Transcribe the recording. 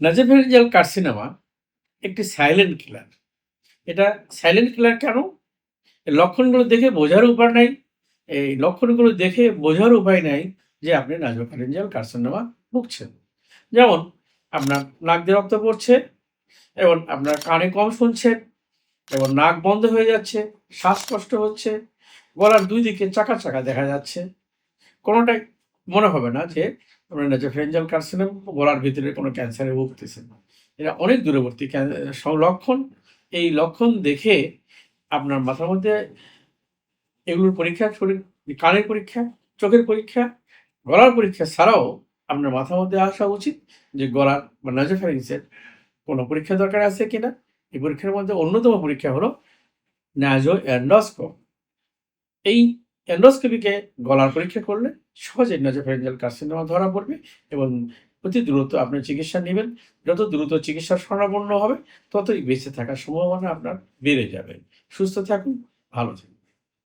নাজেফেরিঞ্জাল carcinoma একটি silent killer এটা silent killer কেন? লক্ষণগুলো দেখে বোঝার উপায় নাই। এই লক্ষণগুলো দেখে বোঝার উপায় নাই যে আপনি নাজোফেরিঞ্জাল কার্সিনোমা ভুগছেন। যেমন, আপনার নাক দিয়ে রক্ত পড়ছে, এবং আপনার কানে কম শুনছেন এবং নাক বন্ধ হয়ে যাচ্ছে, শ্বাসকষ্ট হচ্ছে, গলার দুই দিকে চাকা চাকা দেখা যাচ্ছে। কোনোটাই মনে হবে না যে আপনার নাজোফেরিঞ্জাল কার্সিনোমা গলার ভিতরে কোনো ক্যান্সারে ভুগতেছেন এটা অনেক দূরবর্তী লক্ষণ এই লক্ষণ দেখে আপনার মাথার মধ্যে এগুলোর পরীক্ষা, শরীর কানের পরীক্ষা, চোখের পরীক্ষা, গলার পরীক্ষা ছাড়াও আপনার মাথার মধ্যে আসা উচিত যে গলার বা নাজোফ্যারিংসের কোনো পরীক্ষা দরকার আছে কিনা। এই পরীক্ষার মধ্যে অন্যতম পরীক্ষা হলো নাজো অ্যান্ডোস্কোপ এই অ্যান্ডোস্কোপিকে গলার পরীক্ষা করলে সহজে নাজোফ্যারিঞ্জাল কার্সিনোমা ধরা পড়বে এবং অতি দ্রুত আপনি চিকিৎসা নেবেন। যত দ্রুত চিকিৎসা স্বর্ণাপন্ন হবে, ততই বেঁচে থাকার সম্ভাবনা আপনার বেড়ে যাবে। সুস্থ থাকুন, ভালো থাকুন।